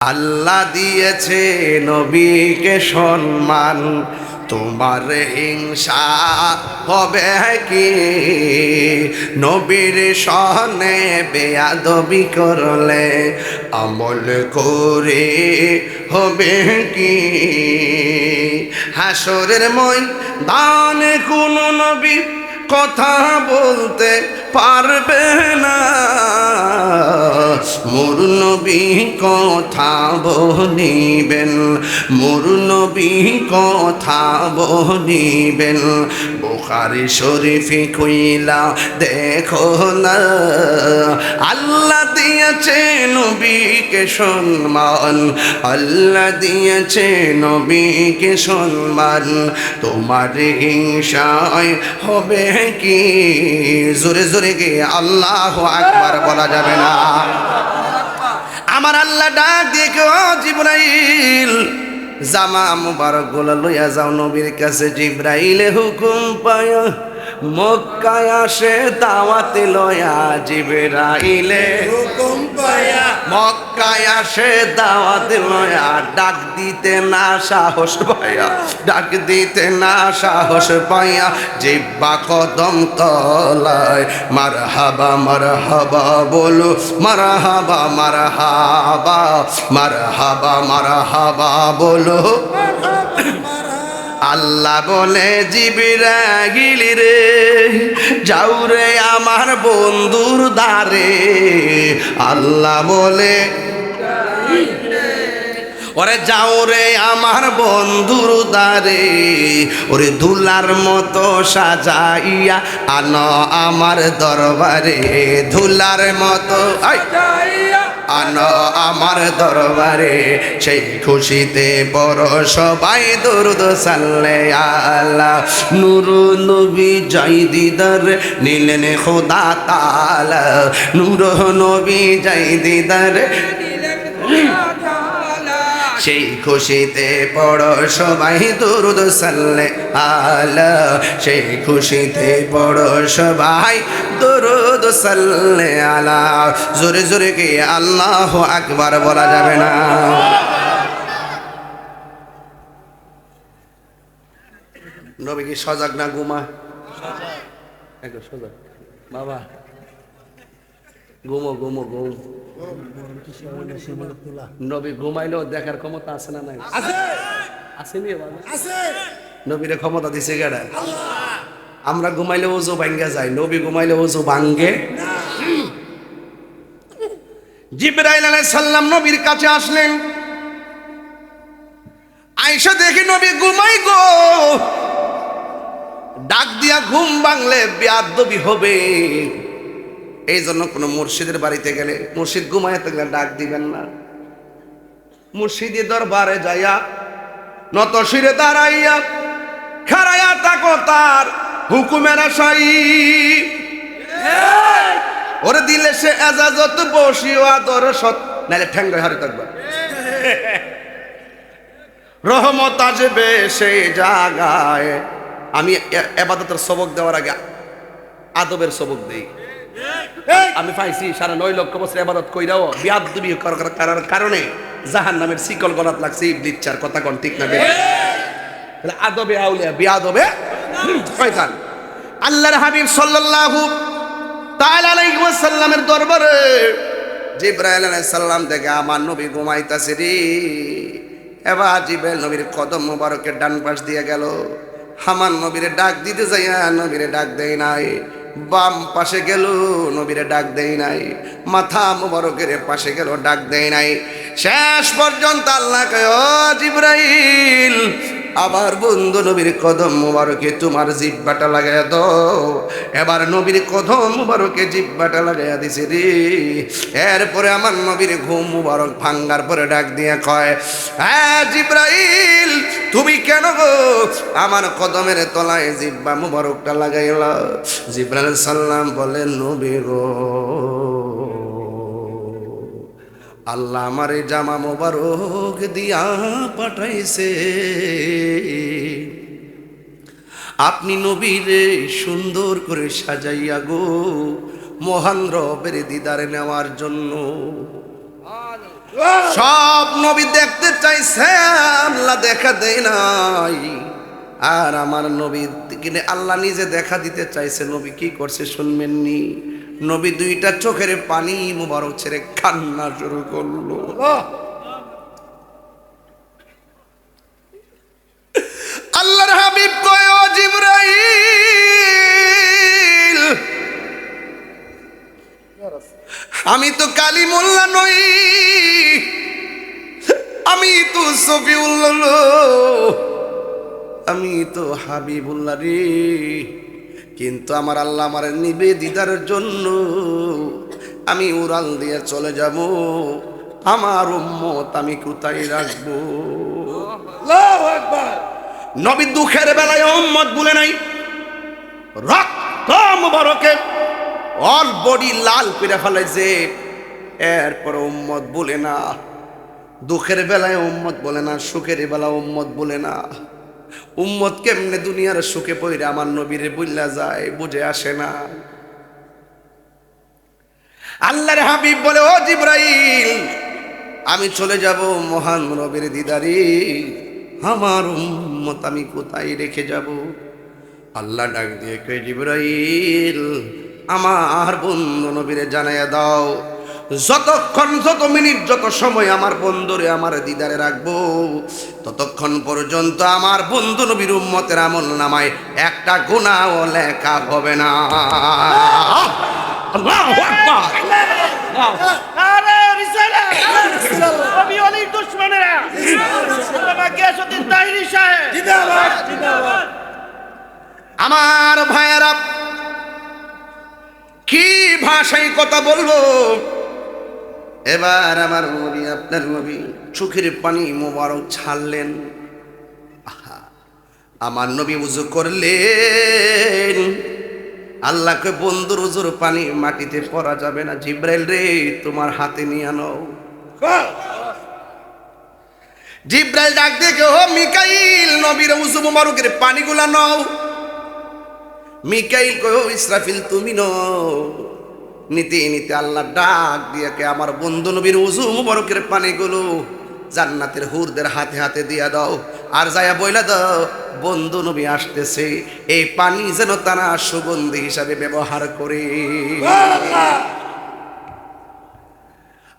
আল্লাহ দিয়েছে নবীকে সম্মান। তোমার হিংসা হবে কি? নবীর সহনে বেয়াদবি করলে আমল করে হবে কি? হাসরের মই দানে কোন নবী কথা বলতে পারবে না। মোর নবী কথা বলিবেন, মোর নবী কথা বলিবেন। বোখারি শরীফি কইলা, দেখো না দিয়েছে নবীকে সম্মান, আল্লাহ দিয়েছে নবীকে সম্মান। তোমার হিংসায় হবে কি? জোরে জোরে গিয়ে আল্লাহ আকবার বলা যাবে না। আমার আল্লাহ ডাক দিয়ে কেউ জামা মুবারকগুলো লইয়া যাও নবীর কাছে। জিব্রাইলে হুকুম পায়। মক্কায় আসে দাওয়াতে লয়া জিব্রাইলে। হুকুম পায়া। মক্কায় আসে দাওয়াতে লয়া ডাক দিতে না সাহস পাইয়া ডাক দিতে না সাহস পাইয়া জিব্বা কদম তলায় মার হাবা মার হাবা বলো মার হাবা মার হাবা মার হাবা মার হাবা বলো আল্লাহ বলে জিবিরাগিল রে, যাও রে আমার বন্ধুর দ্বারে। আল্লাহ বলে, ওরে যাও রে আমার বন্ধুর দ্বারে। ওরে ধুলার মতো সাজাইয়া আনো আমার দরবারে। ধুলার মতো আই আনো আমার দরবারে, সেই খুশিতে বড় সবাই দরুদ সাল্লে আল্লাহ। নুরু নবী জয় দিদার নিলেন খোদা তালা নুর নবী জয় দিদার সেই খুশিতে পড় সবাই দরুদ সাল্লে আলা। সেই খুশিতে পড় সবাই দরুদ সাল্লে আলা। জোরে জোরে কি আল্লাহ আকবার বলা যাবে না। নবী কি সজাগ না একদম সজাগ। বাবা। ঘুমো ঘুমো ঘুম নবী ঘুমাইলেও দেখার ক্ষমতা আছে না নাই? আসেনি আছে নবীরে ক্ষমতা দিছে গেড়া আমরা ঘুমাইলে ওজু ভাঙ্গে যায় নবী ঘুমাইলে ওজু ভাঙ্গে। জিব্রাইল আলাইহিস সালাম নবীর কাছে আসলেন। আয়েশা দেখি নবী ঘুমাই গো। ডাক দিয়া ঘুম ভাঙলে বেয়াদবি হবে। এই জন্য কোনো মুর্শিদের বাড়িতে গেলে মুর্শিদ ঘুমায় থাকলে ডাক দিবেন না। মুর্শিদের দরবারে যাইয়া নত শিরে দাঁড়াইয়া খারাইয়া তাকো তার হুকুমের আশাই ওরে দিলে সে এজাজত বসিও আদর সত নাইলে ঠ্যাঙ্গ হারে থাকবা। রহমত আসবে সেই জায়গায়। আমি এবাদতের সবক দেওয়ার আগে আদবের সবক দেই। আমি পাইছি সাড়ে নয় লক্ষ বছর এবাদত কইরাও, বিয়াদ করার কারণে জাহান নামের শিকল গলাত লাগছে ইবলিচ্ছার কথা কোন ঠিক না আদবে আউলিয়া, বিয়াদবে শয়তান। আল্লাহর হাবিব সাল্লাল্লাহু তাআলা আলাইহি ওয়াসাল্লামের দরবারে জিব্রাইল আলাইহিস সালাম থেকে আমার নবী ঘুমাইতাছে রে। এবার জিব্রাইল নবীর কদম মুবারকের ডান পাশ দিয়ে গেল। হামান নবীরে ডাক দিতে যাইয়া নবীরে ডাক দেয় নাই। বাম পাশে গেল, নবীরে ডাক দেই নাই। মাথা মুবারকের পাশে গেল, ডাক দেই নাই। শেষ পর্যন্ত আল্লাহ কয় জিব্রাইল আবার বন্ধু নবীর কদম মুবারকে তোমার জিব্বাটা লাগাইয়া দাও। এবার নবীর কদম মুবারকে জিব্বাটা লাগাইয়া দিছে রে। এরপরে আমার নবীর ঘুম মুবারক ভাঙ্গার পরে ডাক দিয়ে কয় হ্যাঁ জিব্রাইল, তুমি কেন গো আমার কদমের তলায় জিব্বা মুবারকটা লাগাইলা? জিব্রাইল সাল্লাম বলেন নবী গো আল্লাহ আমার জামা মোবারক দিয়া পাঠাইছে। আপনি নবীরে সুন্দর করে সাজাইয়া গো মহান রবের দিদারে নেওয়ার জন্য। সব নবী দেখতে চাইছে আল্লাহ দেখা দেয় নাই। আর আমার নবী কিনে আল্লাহ নিজে দেখা দিতে চাইছে নবী কি করছে শুনবেননি? নবী দুইটা চোখের পানি মুবারক ছেড়ে কান্না শুরু করল। আল্লাহর হাবিব কয় জিবরাইল আমি তো কালী মোল্লা নই আমি তো সফিউল্লাহ আমি তো হাবিবুল্লাহ রে। কিন্তু আমার আল্লাহ আমার নিবেদিতার জন্য। আমি উড়াল দিয়ে চলে যাব। আমার উম্মত আমি কোথায় রাখব? নবী দুঃখের বেলায় উম্মত বলে নাই। রক্ত মুবারকে অল বডি লাল করে ফেলাইছে এরপর উম্মত বলে না। দুঃখের বেলায় উম্মত বলে না, সুখের বেলা উম্মত বলে না। উম্মত কেমনে দুনিয়ার সুখে পড়ে? আমার নবীরে বললা যায়, বুঝে আসে না। আল্লাহর হাবিব বলে, ও জিব্রাইল, আমি চলে যাব মহান নবীর দিদারি। আমার উম্মত আমি কোথায় রেখে যাব? আল্লাহ ডাক দিয়ে, কে জিব্রাইল, আমার বন্ধু নবীরে জানাইয়া দাও। যতক্ষণ যত মিনিট যত সময় আমার বন্ধুরে আমার দিদারে রাখব ততক্ষণ পর্যন্ত আমার বন্ধু নবীর উম্মতের আমল নামায় একটা গুণাও লেখা হবে না। আমার ভাইয়েরা কি ভাষায় কথা বলব? এবার আমার নবী আপনার নবী চোখের পানি মোবারক ছাড়লেন। আমার নবী উজু করলেন। আল্লাহকে বন্ধুর উজুর পানি মাটিতে পরা যাবে না। জিব্রাইল রে, তোমার হাতে নিয়ে আনো। জিব্রাইল ডাক দেখে ও মিকাইল, নবীর উজু মোবারকের পানিগুলা নাও। মিকাইল কয় ইসরাফিল, তুমি নও। নিতে নিতে আল্লাহ ডাক দিয়ে কে আমার বন্ধু নবীর উজু মুবারকের পানিগুলো জান্নাতের হুরদের হাতে হাতে দিয়া দাও। আর যায়া বইলা দাও, বন্ধু নবী আসতেছে, এই পানি যেন তারা সুগন্ধি হিসাবে ব্যবহার করে।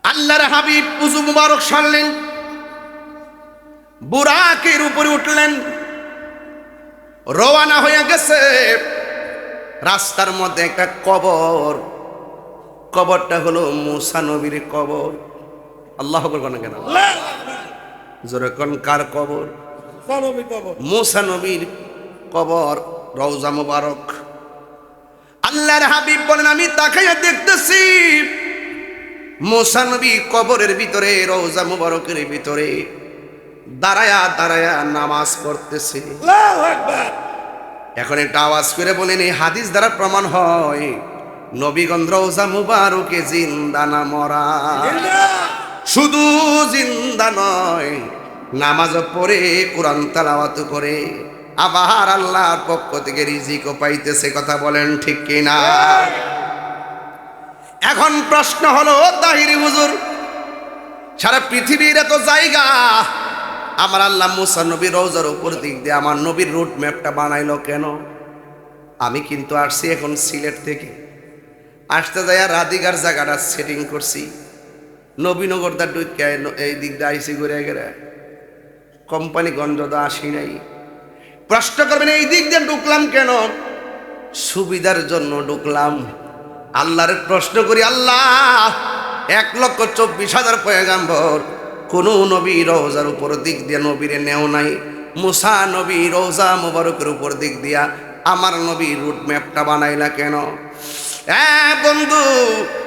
আল্লাহর হাবিব উজু মুবারক সারলেন, বুরাকের উপরে উঠলেন, রওয়ানা হয়ে গেছে। রাস্তার মধ্যে একটা কবর কবরটা হলো মুসা নবীর কবর। আল্লাহ করবেন কেন? যেরকম কার কবর? মুসা নবীর কবর। রওজা মুবারক। আল্লাহর হাবিব বলেন আমি তাকাইয়া দেখতেছি মুসা নবী কবরের ভিতরে রওজা মুবারকের ভিতরে দাঁড়ায়া দাঁড়ায়া নামাজ পড়তেছে। এখন একটা আওয়াজ করে বলেন এই হাদিস দ্বারা প্রমাণ হয় নবীগঞ্জ রওজা মুবারকে জিন্দা না মরা। শুধু জিন্দা নয় নামাজ পড়ে কোরআন তালাওয়াত করে আবার আল্লাহর পক্ষ থেকে রিজিকও পাইতেছে কথা বলেন ঠিক কিনা? এখন প্রশ্ন হলো তাহিরি হুজুর সারা পৃথিবীর এত জায়গা আমার আল্লাহ মুসা নবীর রোজার উপর দিক দিয়ে আমার নবীর রুট ম্যাপটা বানাইলো কেন? আমি কিন্তু আসছি এখন সিলেট থেকে। আসতে যাই রাধিকার জায়গাটা সেটিং করছি। নবীনগর নবীনগরদা ডুইকে এই দিক দিয়ে আইসি ঘুরে গেলে কোম্পানি গঞ্জদা আসি নাই। প্রশ্ন করবেন, এই দিক দিয়ে ঢুকলাম কেন? সুবিধার জন্য ঢুকলাম। আল্লাহর প্রশ্ন করি, আল্লাহ, এক লক্ষ চব্বিশ হাজার পয়গাম্বর, কোন নবী রোজার উপর দিক দিয়ে নবীরে নেও নাই। মুসা নবী রোজা মুবারকের উপর দিক দিয়া আমার নবী রুট ম্যাপটা বানাইলা কেন? বন্ধু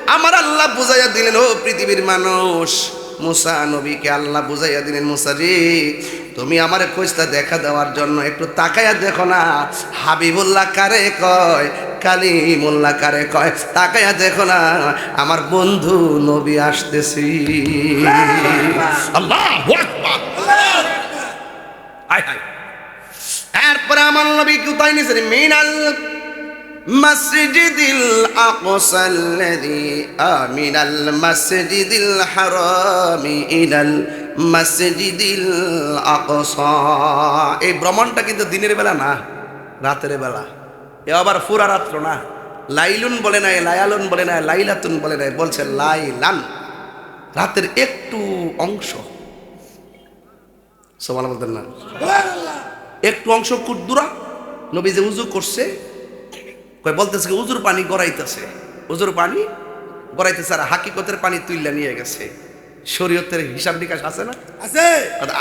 আমার আল্লাহ বুঝাইয়া দিলেন ও পৃথিবীর মানুষ মুসা নবীকে আল্লাহ বুঝাইয়া দিলেন মুসা রে তুমি আমার খোঁজটা দেখা দেওয়ার জন্য একটু তাকাইয়া দেখো না। হাবিবুল্লাহ কারে কয় কালিমুল্লাহ কারে কয় তাকাইয়া দেখো না আমার বন্ধু নবী আসতেছি। আল্লাহ এরপরে আমার নবী কোথায় নিয়েছেন মিনাল মসজিদিল আকসাল্লাযী আমিনাল মসজিদিল হারামি ইলাল মসজিদিল আকসা। এই ভ্রমণটা কিন্তু দিনের বেলা না রাতের বেলা। এ আবার পুরা রাত্র না। লাইলুন বলে নাই লায়ালুন বলে নাই লাইলাতুন বলে নাই বলছে লাইলান। রাতের একটু অংশ। সবাল বলতেন না। একটু অংশ কুদ্দুরা নবী যে উজু করছে কয় বলতেছে কি, উজুর পানি গড়াইতেছে। উজুর পানি গড়াইতেছে আর হাকিকতের পানি তুইলা নিয়ে গেছে। শরীয়তের হিসাব নিকাশ আছে না? আছে।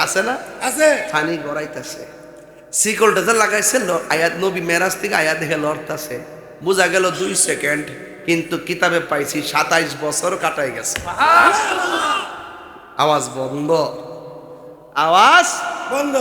আছে না? আছে। পানি গড়াইতেছে। শিকলটা যে লাগাইছে আয়াত নবী মেরাজ থেকে আয়াত দেখে লড়তাছে। বোঝা গেল দুই সেকেন্ড কিন্তু কিতাবে পাইছি সাতাইশ বছর কাটাই গেছে। আওয়াজ বন্ধ। আওয়াজ বন্ধ।